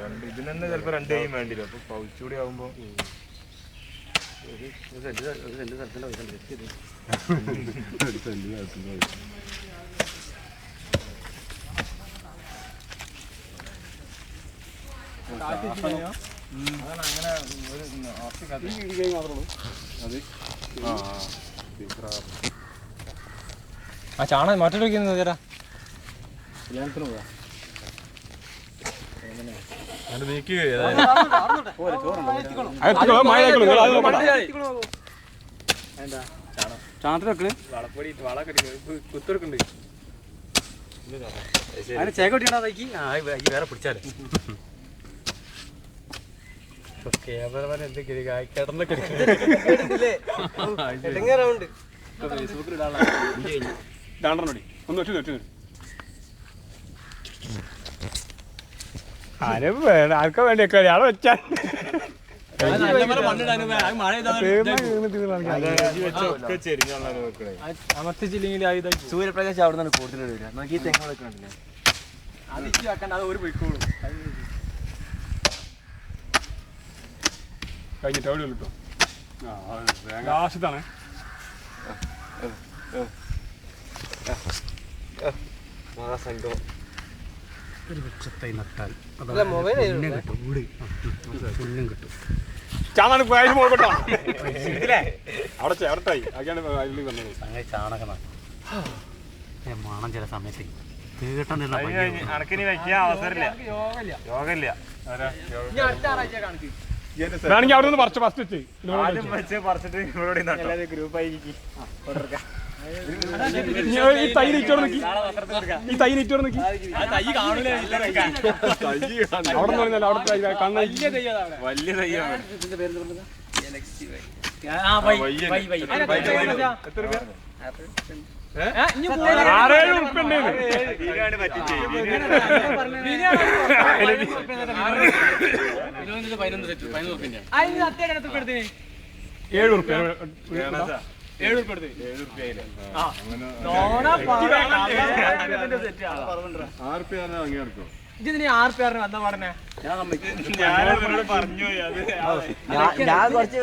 രണ്ട് ഇതിനെന്നെ ചിലപ്പോ രണ്ട് കൈയും വേണ്ടില്ല അപ്പൊ പൗച്ചൂടി ആവുമ്പോ അങ്ങനെ ഒരു ആ വെട്ടിയാണോ തൈക്ക് ആ ഈ വേ- ഈ വേറെ പിടിച്ചാലേ. ക്യാമറമാൻ കിടന്നൊക്കെ രണ്ടെണ്ണോടി ഒന്ന് വെച്ചു വെച്ചു ആരും വേണം ആർക്കാ വേണ്ടിയൊക്കെ അവിടെ വെച്ചാൽ അമർത്തിച്ചില്ലെങ്കിൽ സൂര്യപ്രകാശം അവിടെ നിന്നാണ് കൂടുതൽ വരിക. നോക്കി ഈ തെങ്ങുകളൊക്കെ ഉണ്ടല്ലേ അത് ഇച്ചി വെക്കണ്ട അത് ഒരു പൊയ്ക്കോളൂ. കഴിഞ്ഞിട്ട് അവിടെ കിട്ടും ലാസ്റ്റത്താണ് മഹാസംഘം ചാന്നാണ് പ്രായം പോകട്ടോ അവിടെ ചെ- അവിടെ തായി അതൊക്കെയാണ് അതിൽ വന്നത്. അങ്ങനെ ചാണകം മണം ചില സമയത്ത് വേണമെങ്കിൽ അവിടെ നിന്ന് പറിച്ചു ഫസ്റ്റ് വെച്ച്. ഈ തൈ നീറ്റോട് നിൽക്കി ഈ തൈ നീറ്റോട് നിൽക്കി അവിടെ നിന്ന് അവിടെ കണ്ണ വലിയ ആറേഴ് ഉറുപ്പ്യ എടുത്തിന് ഏഴ് ഉറുപ്പ്യ ഏഴ് ഉറുപ്പ് എടുത്ത് ഏഴ് റുപ്യയിൽ നോണ ഇതിന് ആറ് പേരിന് വന്ന പാടനെ ഞാൻ അവരോട് പറഞ്ഞു പോയി അത് ഞാൻ കുറച്ച്